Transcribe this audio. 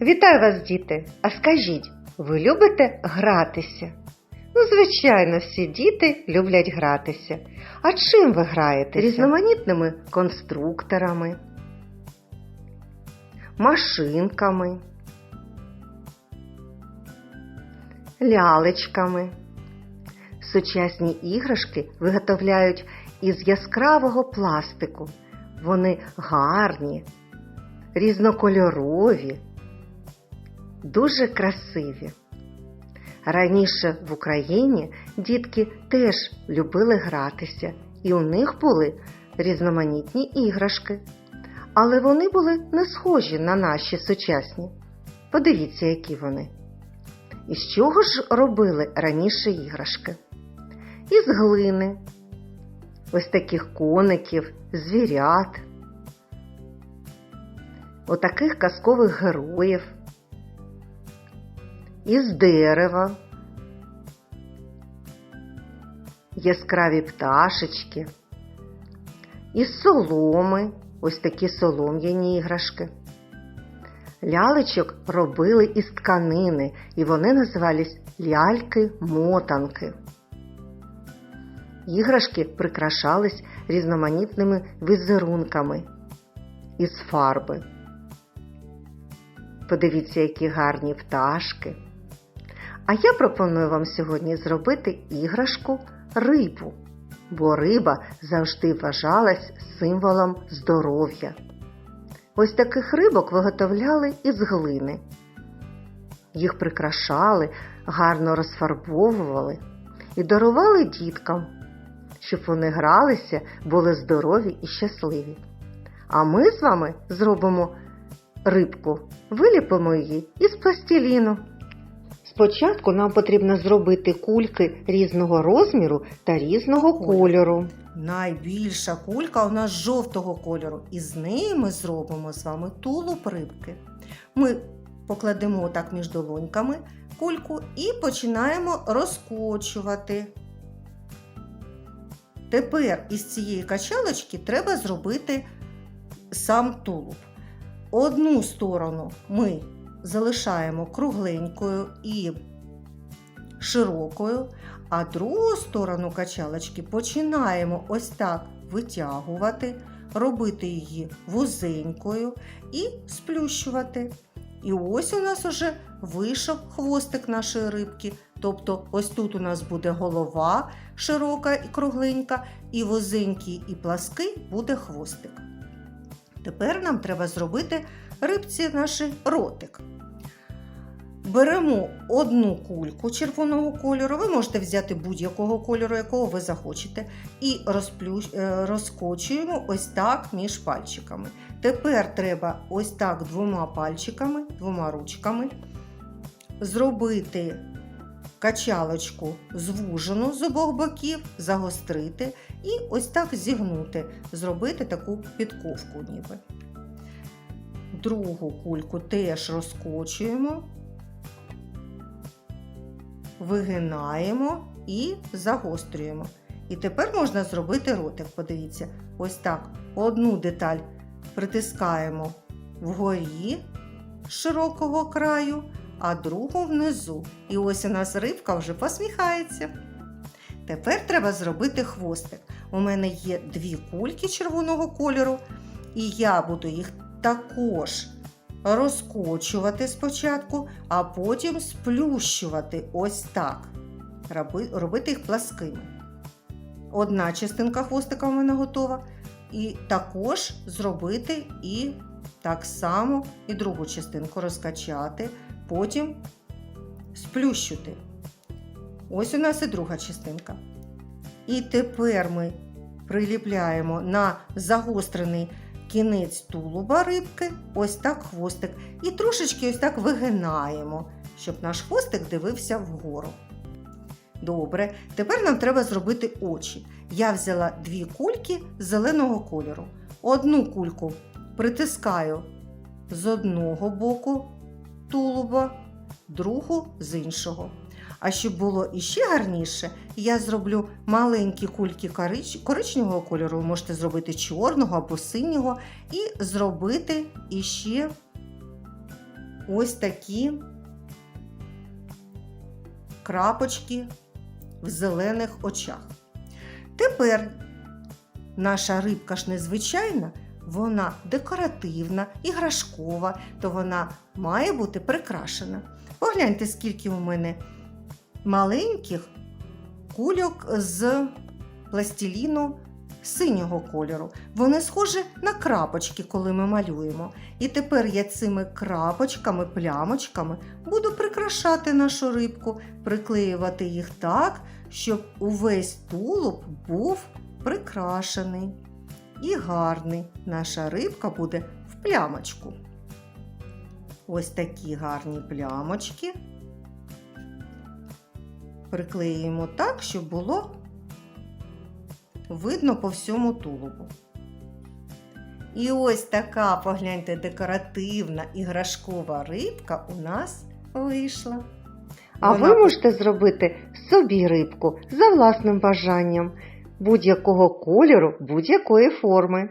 Вітаю вас, діти! А скажіть, ви любите гратися? Ну, звичайно, всі діти люблять гратися. А чим ви граєте? Різноманітними конструкторами, машинками, лялечками. Сучасні іграшки виготовляють із яскравого пластику. Вони гарні, різнокольорові, дуже красиві. Раніше в Україні дітки теж любили гратися, і у них були різноманітні іграшки. Але вони були не схожі на наші сучасні. Подивіться, які вони. Із чого ж робили раніше іграшки? Із глини, ось таких коників, звірят, отаких казкових героїв, із дерева, яскраві пташечки, із соломи, ось такі солом'яні іграшки. Лялечок робили із тканини, і вони називались ляльки-мотанки. Іграшки прикрашались різноманітними візерунками із фарби. Подивіться, які гарні пташки. А я пропоную вам сьогодні зробити іграшку рибу, бо риба завжди вважалась символом здоров'я. Ось таких рибок виготовляли із глини. Їх прикрашали, гарно розфарбовували і дарували діткам, щоб вони гралися, були здорові і щасливі. А ми з вами зробимо рибку, виліпимо її із пластиліну. Спочатку нам потрібно зробити кульки різного розміру та різного кольору. Найбільша кулька у нас жовтого кольору, і з неї ми зробимо з вами тулуб рибки. Ми покладемо так між долоньками кульку і починаємо розкочувати. Тепер із цієї качалочки треба зробити сам тулуб. Одну сторону ми залишаємо кругленькою і широкою, а другу сторону качалочки починаємо ось так витягувати, робити її вузенькою і сплющувати. І ось у нас уже вийшов хвостик нашої рибки. Тобто, ось тут у нас буде голова широка і кругленька, і вузенький і плаский буде хвостик. Тепер нам треба зробити рибці наш ротик. Беремо одну кульку червоного кольору, ви можете взяти будь-якого кольору, якого ви захочете, і розплющ... е, розкочуємо ось так між пальчиками. Тепер треба ось так двома пальчиками, двома ручками зробити качалочку звужену з обох боків, загострити і ось так зігнути, зробити таку підковку ніби. Другу кульку теж розкочуємо, вигинаємо і загострюємо. І тепер можна зробити ротик. Подивіться, ось так. Одну деталь притискаємо вгорі з широкого краю, а другу внизу. І ось у нас рибка вже посміхається. Тепер треба зробити хвостик. У мене є дві кульки червоного кольору, і я буду їх також розкочувати спочатку, а потім сплющувати ось так. Робити їх пласкими. Одна частинка хвостика у мене готова. І також зробити і так само і другу частинку розкачати, потім сплющити. Ось у нас і друга частинка. І тепер ми приліпляємо на загострений кінець тулуба рибки, ось так хвостик. І трошечки ось так вигинаємо, щоб наш хвостик дивився вгору. Добре, тепер нам треба зробити очі. Я взяла дві кульки зеленого кольору. Одну кульку притискаю з одного боку тулуба, другу з іншого. А щоб було іще гарніше, я зроблю маленькі кульки корич... коричневого кольору, ви можете зробити чорного або синього, і зробити іще ось такі крапочки в зелених очах. Тепер наша рибка ж незвичайна, вона декоративна, іграшкова, то вона має бути прикрашена. Погляньте, скільки у мене маленьких кульок з пластиліну синього кольору. Вони схожі на крапочки, коли ми малюємо. І тепер я цими крапочками, плямочками буду прикрашати нашу рибку, приклеювати їх так, щоб увесь тулуб був прикрашений. І гарний наша рибка буде в плямочку. Ось такі гарні плямочки. Приклеюємо так, щоб було видно по всьому тулубу. І ось така, погляньте, декоративна іграшкова рибка у нас вийшла. А Вона ви можете зробити собі рибку за власним бажанням будь-якого кольору, будь-якої форми.